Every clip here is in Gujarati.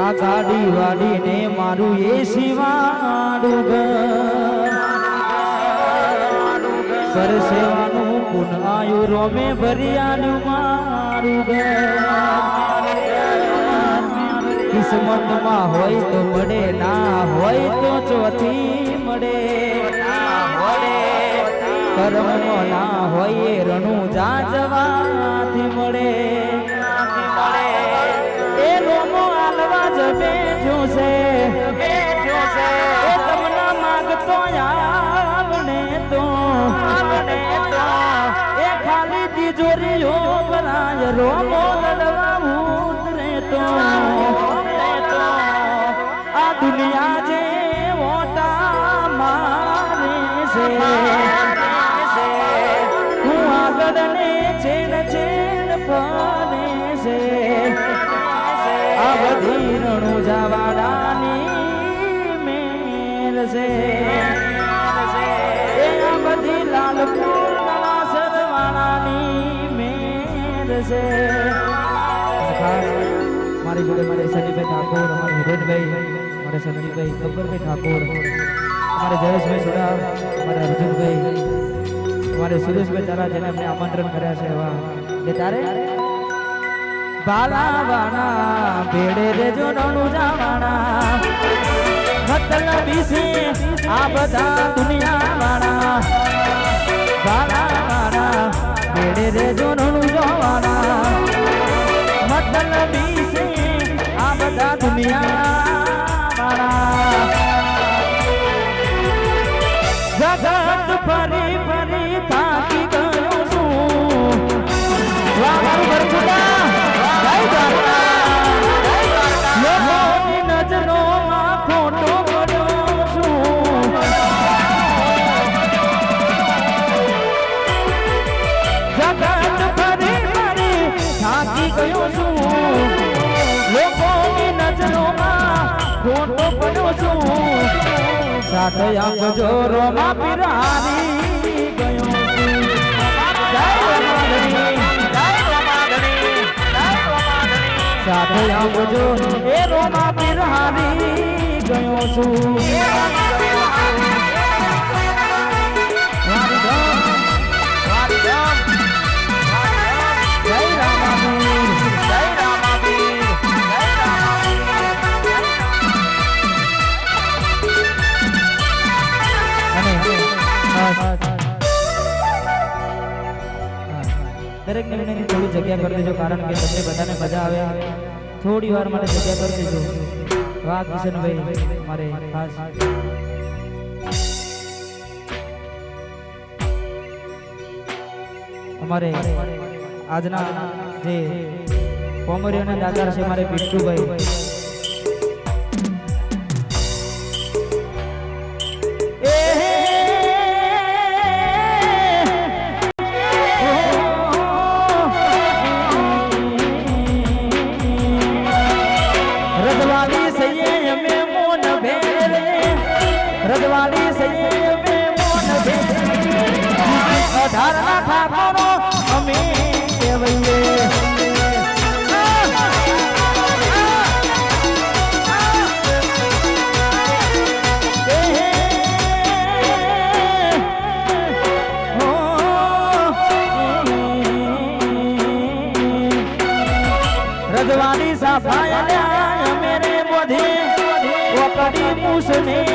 આ ગાડી વાડીને મારું એ શિવાડું ઘર. સરસેવાનું પુન આયુ રોમે ભરિયાનું મારું ઘર. કિસ્મતમાં હોય તો મળે ના હોય તો ચોથી મળે. કર્મ ના હોય રણું જા જવાથી મળે. આલવા છે બેઠો છે એ તમને માગતો આવને તો એ ખાલી તિજોરીઓ બનાય રોમો લડવા ઉતરે તો આ દુનિયા જે મોટા મારે છે હું આગળ ને છેડ છેડ ફરે છે. જવાડાની મેર છે. બધી લાલપુર સરવાળાની મેર છે. મારી જોડે મારે સનીભાઈ ઠાકોર, અમારે હિરેનભાઈ મારે સંદીપભાઈ ગબ્બરભાઈ ઠાકોર, અમારે જયેશભાઈ સુડા, અમારે અર્જુનભાઈ, અમારે સુરેશભાઈ તારા જેને અમને આમંત્રણ કર્યા છે એવા. કે તારે? બાલાવાના ભેડે રેજો નણું જાવાના. મતલબી છે આ બધા દુનિયા વાળા બાલાવાના ભેડે રેજો નણું જોવાના. મતલબી છે આ બધા દુનિયા થાકી ગયો છું લોકોની નજરોમાં ખોટો પડ્યો છું સાથે આપજો જોરોમાં પીરાની. સાથે આપજો એ રોમાં પીરાની ગયો છું દરેક ને થોડી જગ્યા કરી દેજો, કારણ કે તમને બધાને મજા આવે. થોડી વાર માટે જગ્યા કરી દેજો. વાહ કિશનભાઈ, મારે ખાસ. અમારે આજના જે કોમરિયાના દાદા છે, મારે બિટ્ટુભાઈ name.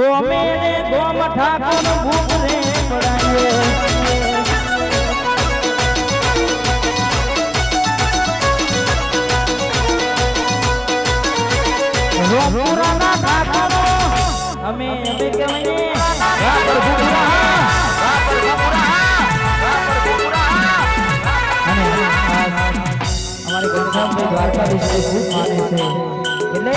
ગોમે રે ગોમ ઠાકોર ભૂખ રે પડાયો. રોપુરાના ઠાકોરો અમે અમે કહેવાય રાપર ભૂખરા રાપર ભૂખરા અમારે ગંગાભાઈ દ્વારકાધીશ ખૂબ માને છે. એટલે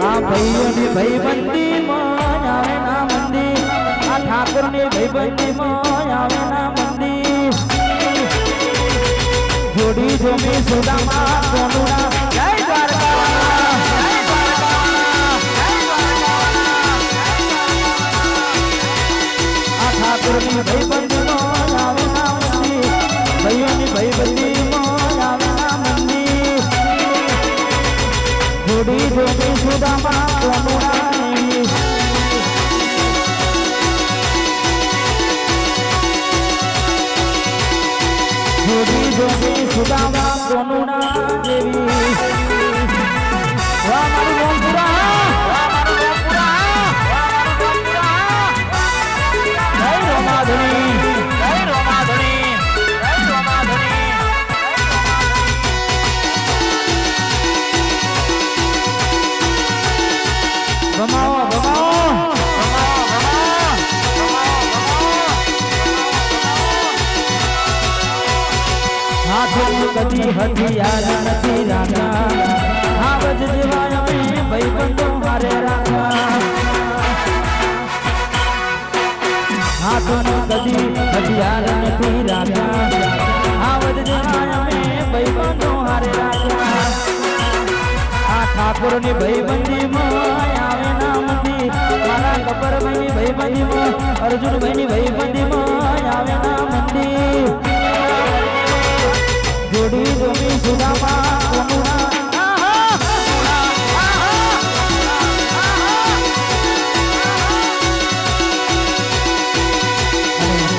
આ ભાઈઓની ભાઈબંધી માં આવે ના મંદિર આ ઠાકોરની ભાઈબંધી માં આવે ના મંદિર જોડી જોમી સુદામા કોનુડા જોડી જોડી સુદામા કોનુડાની જોડી જોડી સુદામા જેવી હાથમાં કદી હથિયાર નથી રાખ્યા આવજ જેવા અમે ભાઈબંધો મારે રાખ્યા હાથમાં કદી હથિયાર નથી રાખ્યા આવજ જેવા અમે ભાઈબંધો હારે રાખ્યા આ ઠાકોરની ભાઈબંધી માં આવે ના મંદી મારા ગબ્બરભાઈની ભાઈબંધી માં અર્જુનભાઈની ભાઈબંધી માં આવે ના મંદી જોડી જોમી સુદામા